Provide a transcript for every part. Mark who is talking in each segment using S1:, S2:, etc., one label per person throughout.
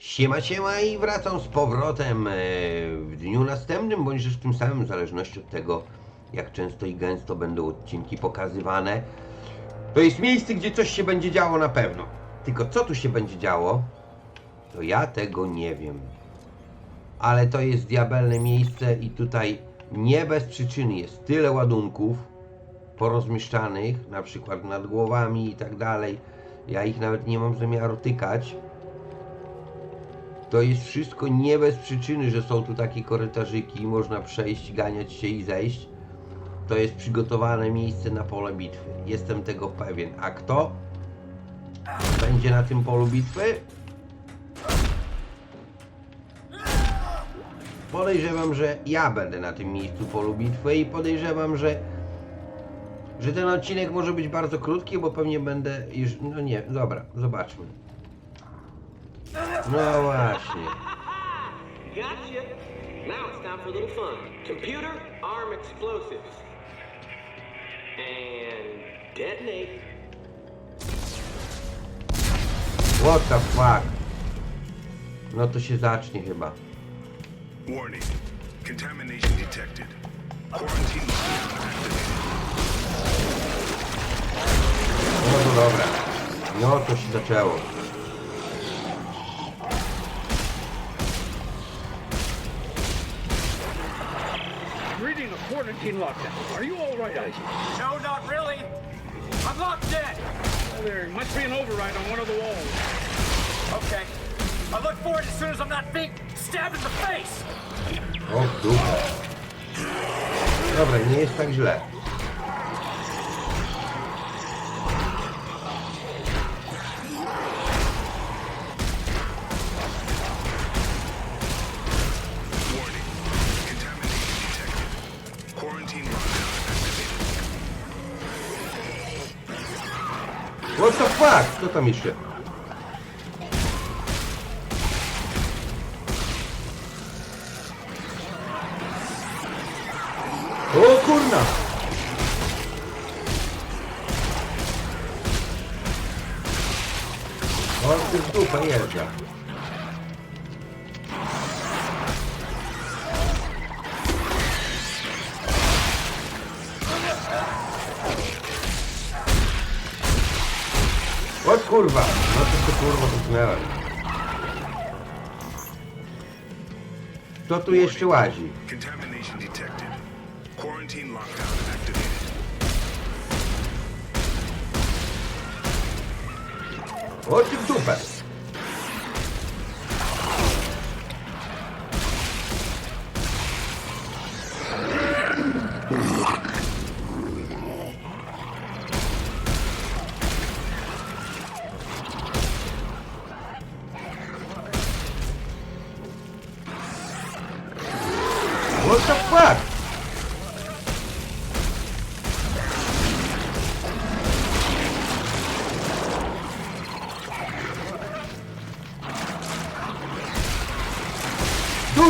S1: Siema, siema i wracam z powrotem e, w dniu następnym, bądź też w tym samym, w zależności od tego, jak często i gęsto będą odcinki pokazywane. To jest miejsce, gdzie coś się będzie działo na pewno. Tylko co tu się będzie działo, to ja tego nie wiem. Ale to jest diabelne miejsce i tutaj nie bez przyczyny jest tyle ładunków porozmieszczanych, na przykład nad głowami i tak dalej. Ja ich nawet nie mam zamiaru tykać. To jest wszystko nie bez przyczyny, że są tu takie korytarzyki, można przejść, ganiać się i zejść. To jest przygotowane miejsce na pole bitwy. Jestem tego pewien. A kto będzie na tym polu bitwy? Podejrzewam, że ja będę na tym miejscu polu bitwy i podejrzewam, że że ten odcinek może być bardzo krótki, bo pewnie będę już... No nie, dobra, zobaczmy. No właśnie.
S2: Gotcha. Now it's time for a little fun. Computer, arm explosives. And detonate.
S1: What the fuck? No to się zacznie chyba.
S3: Warning. Contamination detected. Quarantine lockdown activated.
S1: No to dobra. No to się zaczęło.
S4: Reading a quarantine lockdown. Are you all right, Isaac?
S5: No, not really. I'm locked in.
S4: Well, there must be an override on one of the walls.
S5: Okay. I look for it as soon as I'm not being stabbed in the face.
S1: Oh, o dupa. Dobra, nie jest tak źle. The fuck? Co tam jeszcze? Kto tu jeszcze łazi?
S3: Contamination detected. Quarantine lockdown activated.
S1: O ty w dupę!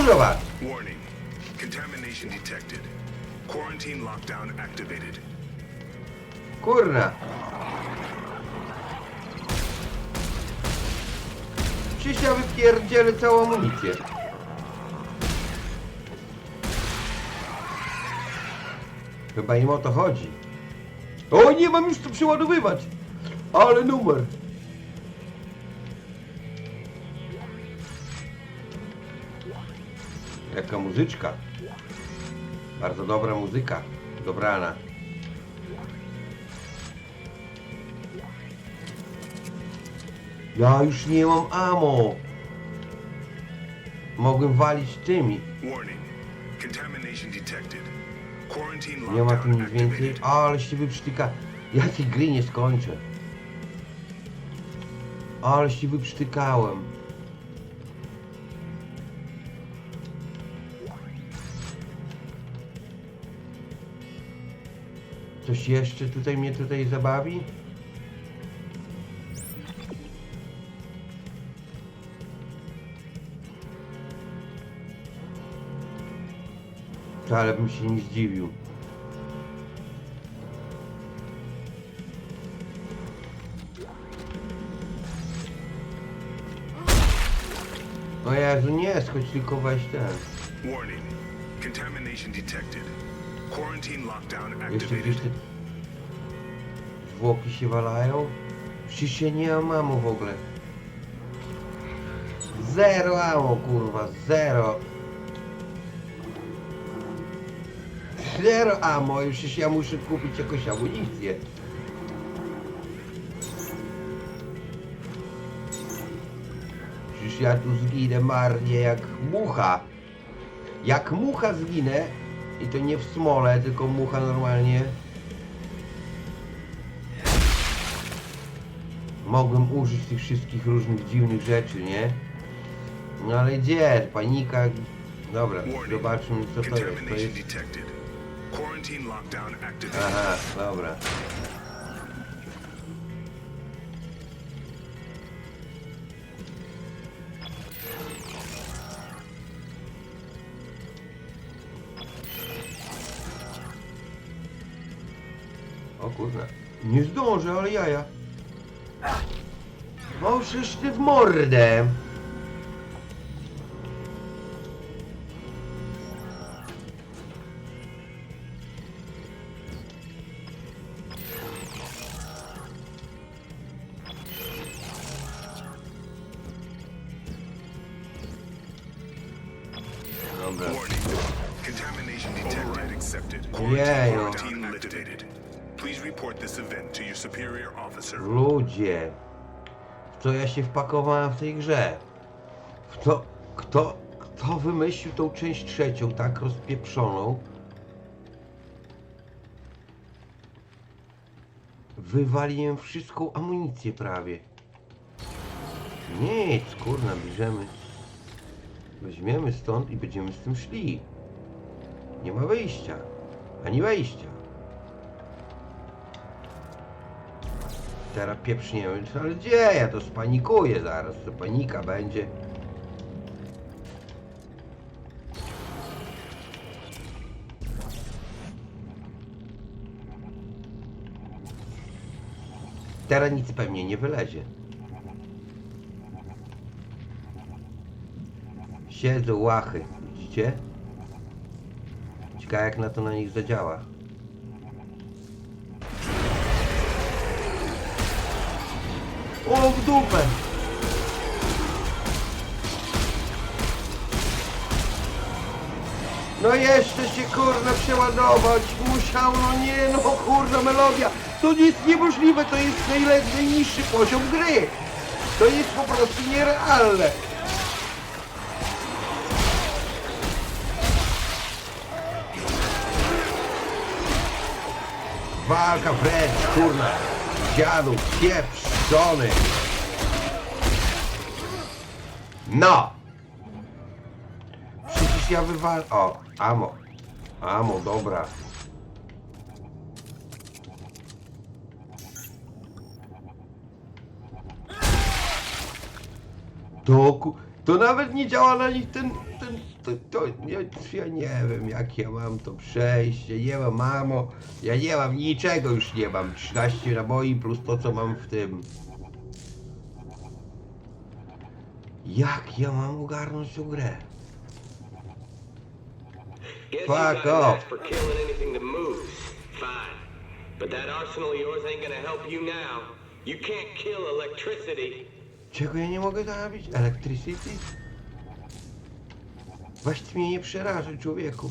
S1: Dużo was!
S3: Warning. Contamination detected. Quarantine lockdown activated.
S1: Kurna! Ja wypierdzielę całą amunicję. Chyba im o to chodzi. O, nie mam już tu przeładowywać! Ale numer! Jaka muzyczka. Bardzo dobra muzyka. Dobrana. Ja już nie mam amo. Mogłem walić tymi. Nie ma tu nic więcej. Ale się wyprztyka. Ja tej gry nie skończę. Ale się wyprztykałem. Coś jeszcze tutaj mnie tutaj zabawi? Wcale bym się nie zdziwił. O Jezu, nie, schodź tylko weź ten.
S3: Warning. Contamination detected. Quarantine lockdown
S1: Jeszcze gdzieś
S3: activated.
S1: te zwłoki się walają? Przecież ja nie mam ammo w ogóle. Zero ammo, kurwa, zero. Zero ammo i przecież ja muszę kupić jakąś amunicję. Przecież ja tu zginę marnie jak mucha. Jak mucha zginę, i to nie w smole, tylko mucha normalnie. Mogłem użyć tych wszystkich różnych dziwnych rzeczy, nie? No ale gdzie? Panika. Dobra, zobaczmy co to jest. To jest. Aha, dobra. Nie zdążę, ale jaja. O, przecież ty w mordę. Się wpakowałem w tej grze? W to, kto, kto wymyślił tą część trzecią, tak rozpieprzoną? Wywaliłem wszystką amunicję prawie. Nic, kurna, bierzemy. Weźmiemy stąd i będziemy z tym szli. Nie ma wyjścia, ani wejścia. Teraz pieprzniemy, ale gdzie ja to spanikuję zaraz, to panika będzie. Teraz nic pewnie nie wylezie. Siedzą łachy, widzicie? Ciekawe jak na to na nich zadziała. O, w dupę! No jeszcze się kurna przeładować musiał, no nie no kurna melodia. To jest niemożliwe, to jest najle- najniższy poziom gry. To jest po prostu nierealne. Walka wręcz, kurna. Dziadu, pieprzony. No! Przecież ja wywal... O, amo. Amo, dobra. To, to nawet nie działa na nich ten... to, to, ja, ja nie wiem jak ja mam to przejść, ja nie mam mamo, ja nie mam niczego już nie mam, 13 naboi plus to co mam w tym. Jak ja mam ogarnąć tę grę? Fuck off.
S2: axe for killing anything that moves. Fine. But that arsenal of yours ain't gonna help you now. You can't kill electricity.
S1: Czego ja nie mogę zabić? Electricity? Ty mnie nie przerażaj, człowieku.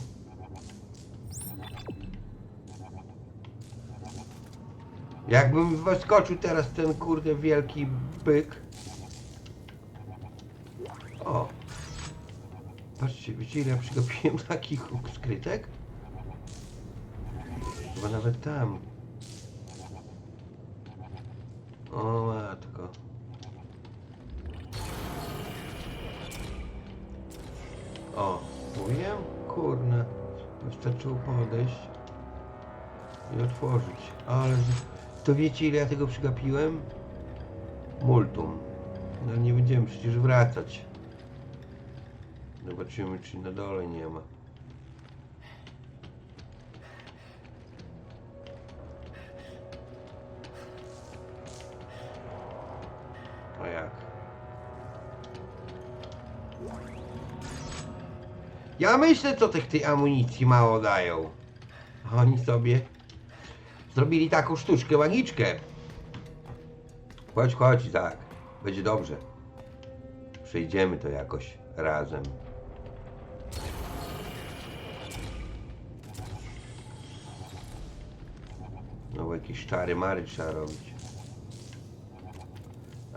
S1: Jakbym wyskoczył teraz ten kurde wielki byk. O. Patrzcie, wiecie ile ja przegapiłem takich skrytek? Chyba nawet tam. O matko. Mówiłem? Kurna. Wystarczyło podejść i otworzyć. Ale to wiecie ile ja tego przegapiłem? Multum. No nie będziemy przecież wracać. Zobaczymy czy na dole nie ma. Ja myślę, co tych tej amunicji mało dają. Oni sobie zrobili taką sztuczkę, magiczkę. Chodź, chodź, tak. Będzie dobrze. Przejdziemy to jakoś razem. No jakieś czary mary trzeba robić.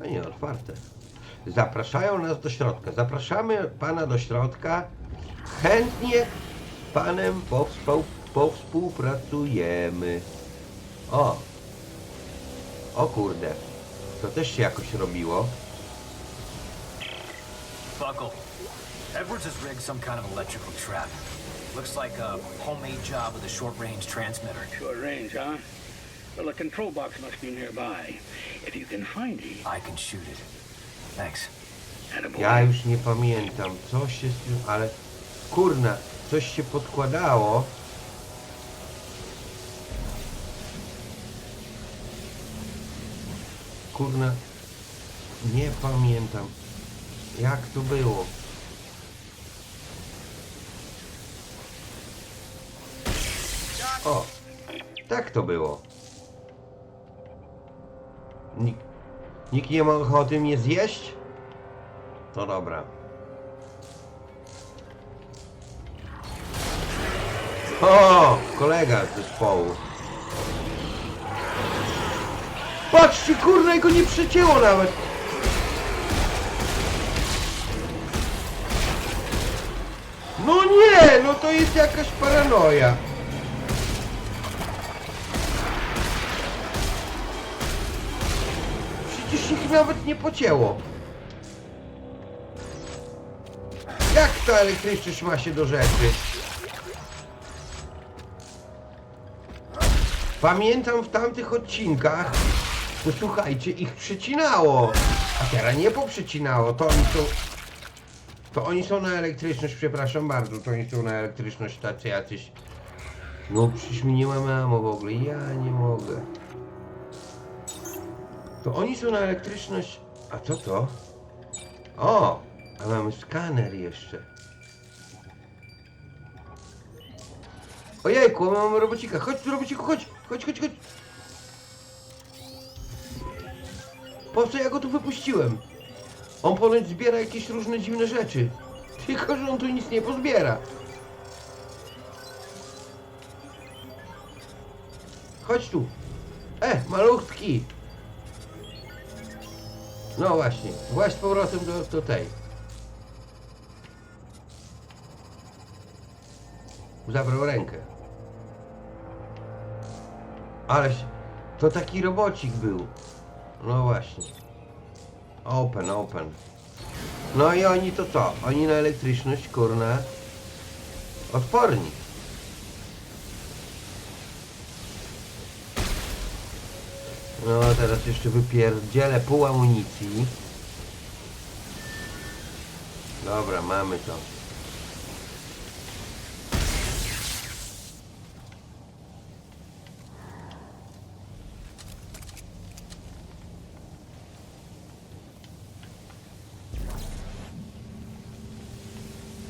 S1: A nie, otwarte. Zapraszają nas do środka. Zapraszamy pana do środka. Chętnie z panem powspół, powspółpracujemy. O! O kurde. To też się jakoś robiło.
S5: Buckle. Edwards has rigged some kind of electrical trap. Looks like a homemade job with a short-range transmitter.
S4: Short range, huh? Well, the control box must be nearby. If you can find it,
S5: I can shoot it. Thanks.
S4: attaboy.
S1: Ja już nie pamiętam, co się z tym, ale kurna, coś się podkładało. Kurna, nie pamiętam, jak to było. O, tak to było. Nik, nikt nie ma ochoty mnie zjeść? To dobra. O, kolega z zespołu. Patrzcie, kurde, go nie przecięło nawet. No nie, no to jest jakaś paranoja. Przecież ich nawet nie pocięło. Jak ta elektryczność ma się do rzeczy? Pamiętam w tamtych odcinkach, to słuchajcie, ich przycinało. A teraz nie poprzecinało, to oni są... To oni są na elektryczność, przepraszam bardzo, to oni są na elektryczność tacy jacyś... No przecież mi nie mamy amo w ogóle, ja nie mogę. To oni są na elektryczność... A co to? O! A mamy skaner jeszcze. Ojejku, mamy robocika. Chodź tu robociku, chodź! Chodź, chodź, chodź! Po co ja go tu wypuściłem? On ponoć zbiera jakieś różne dziwne rzeczy. Tylko, że on tu nic nie pozbiera. Chodź tu. E, malutki. No właśnie, właśnie z powrotem do, do tej. Zabrał rękę. Aleś, to taki robocik był. No właśnie. Open, open. No i oni to co? Oni na elektryczność, kurna, odporni. No teraz jeszcze wypierdzielę pół amunicji. Dobra, mamy to.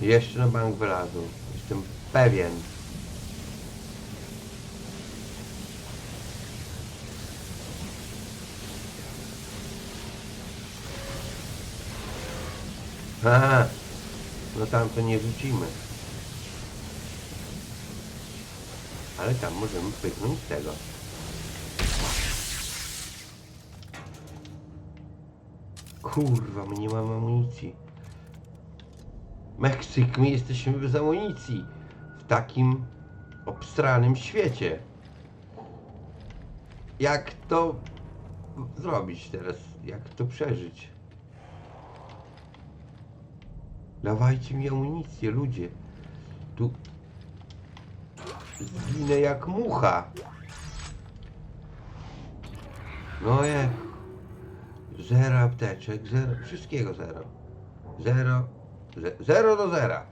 S1: Jeszcze na bank wylazł. Jestem pewien. Aha, no tam to nie rzucimy. Ale tam możemy pyknąć tego. Kurwa, my nie mamy amunicji. Meksyk, my jesteśmy bez amunicji. W takim obstranym świecie. Jak to zrobić teraz? Jak to przeżyć? Dawajcie mi amunicję, ludzie. Tu zginę jak mucha. No je. Zero apteczek, zero, wszystkiego zero. Zero, ze, zero do zera.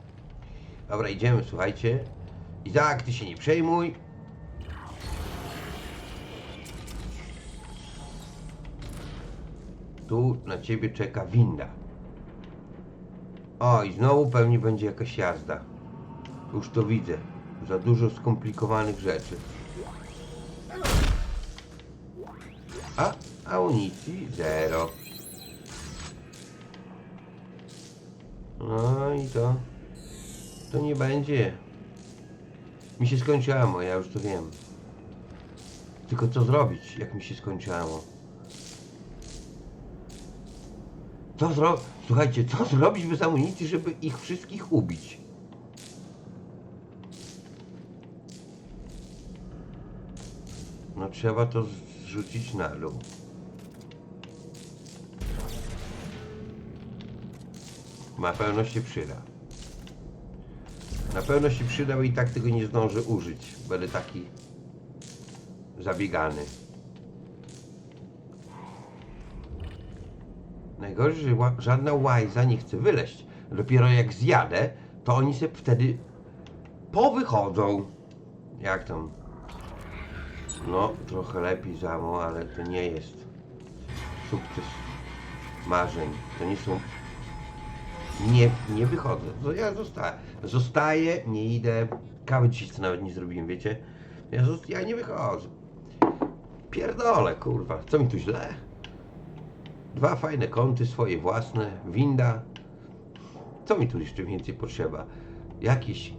S1: Dobra, idziemy, słuchajcie. Izaak, ty się nie przejmuj. Tu na ciebie czeka winda. O, i znowu pewnie będzie jakaś jazda. Już to widzę. Za dużo skomplikowanych rzeczy. A amunicji zero. No i to. To nie będzie. Mi się skończy ammo, ja już to wiem. Tylko co zrobić, jak mi się skończy ammo? Co zro... Słuchajcie, co zrobić bez amunicji, żeby ich wszystkich ubić? No trzeba to zrzucić na dół. Na pewno się przyda. Na pewno się przyda, bo i tak tego nie zdążę użyć. Będę taki zabiegany. Najgorzej, że żadna łajza nie chce wyleść. Dopiero jak zjadę, to oni się wtedy powychodzą. Jak tam? No, trochę lepiej zamo, ale to nie jest sukces marzeń. To nie są... Nie, nie wychodzę. To ja zostaję. Zostaję, nie idę. Kawy co nawet nie zrobiłem, wiecie? Ja, ja nie wychodzę. Pierdolę, kurwa. Co mi tu źle? Dwa fajne kąty, swoje własne, winda. Co mi tu jeszcze więcej potrzeba? Jakiś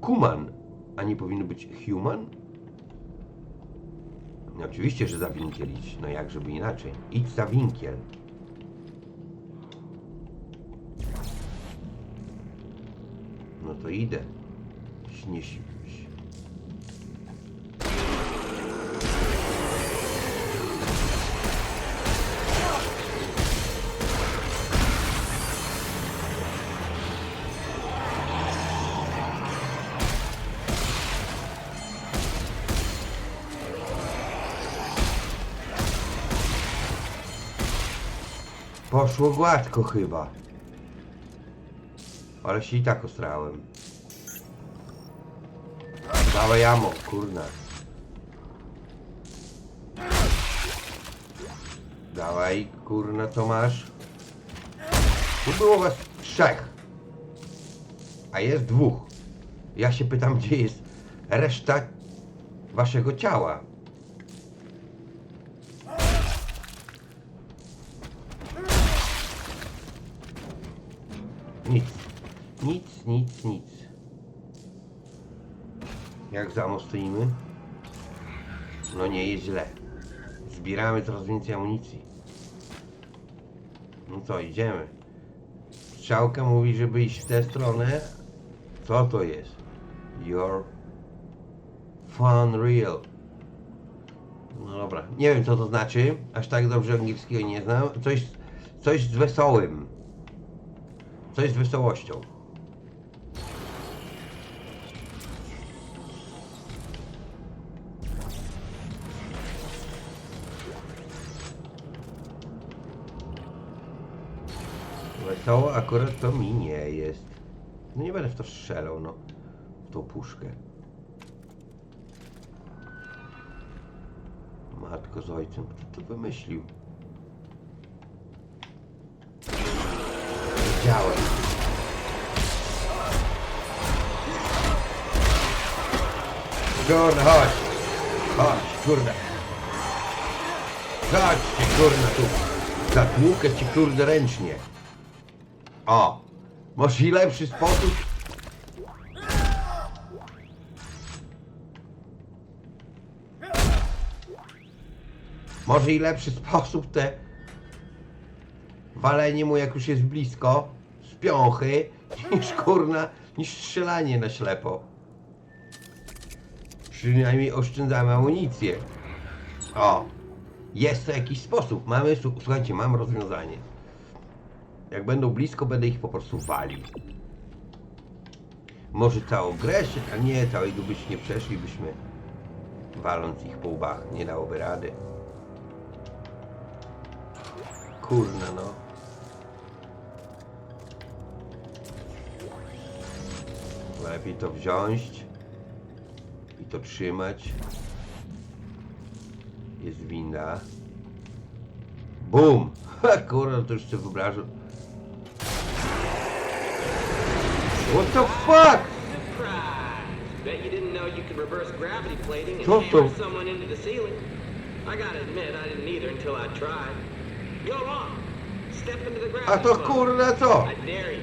S1: kuman, a nie powinno być human? No oczywiście, że za winkiel idź. No jak żeby inaczej. Idź za winkiel. To idę. Nie. Poszło gładko chyba. Ale się i tak ostrałem. Dawaj jamo, kurna. Dawaj, kurna, Tomasz. Tu było was trzech. A jest dwóch. Ja się pytam, gdzie jest reszta waszego ciała. Nic. Nic, nic, nic. Jak za stoimy? No nie jest źle. Zbieramy coraz więcej amunicji. No co, idziemy. Strzałka mówi, żeby iść w tę stronę. Co to jest? Your fun real. No dobra, nie wiem co to znaczy. Aż tak dobrze angielskiego nie znam. Coś, coś z wesołym. Coś z wesołością. Wesoło akurat to mi nie jest. No nie będę w to strzelał, no. W tą puszkę. Matko z ojcem, kto to wymyślił? Wiedziałem. Kurde, chodź. Chodź, kurde. Chodźcie, kurde, tu. Zatłukę ci, kurde, ręcznie. O! Może i lepszy sposób? Może i lepszy sposób te walenie mu jak już jest blisko z piąchy niż kurna, niż strzelanie na ślepo. Przynajmniej oszczędzamy amunicję. O! Jest to jakiś sposób. Mamy, słuchajcie, mam rozwiązanie. Jak będą blisko, będę ich po prostu walił. Może całą grę się, a nie, całego byś nie przeszlibyśmy. Waląc ich po łbach, nie dałoby rady. Kurna no. Lepiej to wziąć i to trzymać. Jest winda. Bum! Ha, kurwa, to jeszcze wyobrażam. What the fuck?
S2: Surprise! Bet you didn't know you could reverse gravity plating and
S1: Co to?
S2: hammer someone into the ceiling. I gotta admit, I didn't either until I tried. Go on! Step into the
S1: A
S2: gravity
S1: to
S2: zone.
S1: kurna co?
S2: I dare you.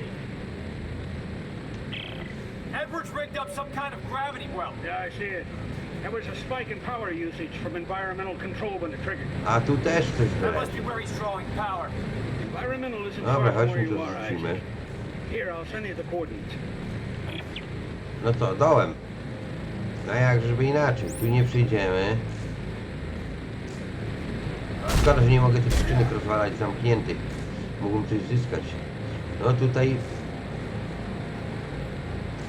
S5: Edwards rigged up some kind of gravity well.
S4: Yeah, I see it. There was a spike in power usage from environmental control when it triggered.
S1: A tu też coś
S5: That must be where he's drawing power.
S4: Environmental isn't
S1: Dobra,
S4: far from where
S1: chodźmy
S4: you
S1: to
S4: are,
S1: zrzucimy.
S4: Isaac.
S1: No co, dołem. No jak, żeby inaczej. Tu nie przyjdziemy. Szkoda, że nie mogę tych skrzynek rozwalać zamkniętych. Mógłbym coś zyskać. No tutaj...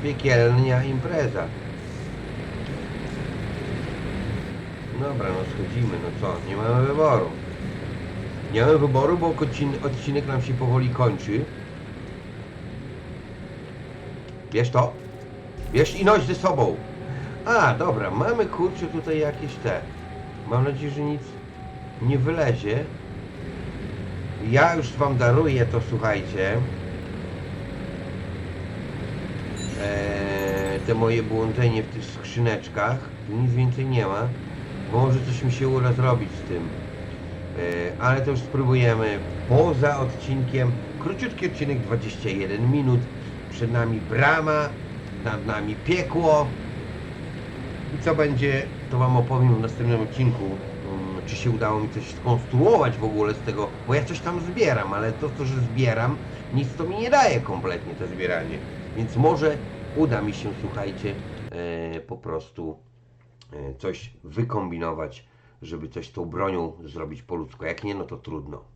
S1: Piekielnia impreza. Dobra, no schodzimy, no co, nie mamy wyboru. Nie mamy wyboru, bo odcin- odcinek nam się powoli kończy. Wiesz to? Wiesz i noś ze sobą. A, dobra, mamy kurczę tutaj jakieś te. Mam nadzieję, że nic nie wylezie. Ja już wam daruję to, słuchajcie. Eee, te moje błądzenie w tych skrzyneczkach. Tu nic więcej nie ma. Może coś mi się uda zrobić z tym. Eee, ale to już spróbujemy poza odcinkiem. Króciutki odcinek 21 minut. Przed nami brama, nad nami piekło. I co będzie, to Wam opowiem w następnym odcinku. Mm, Czy się udało mi coś skonstruować w ogóle z tego, bo ja coś tam zbieram, ale to, co że zbieram, nic to mi nie daje kompletnie to zbieranie. Więc może uda mi się, słuchajcie, e, po prostu e, coś wykombinować, żeby coś z tą bronią zrobić po ludzku. Jak nie, no to trudno.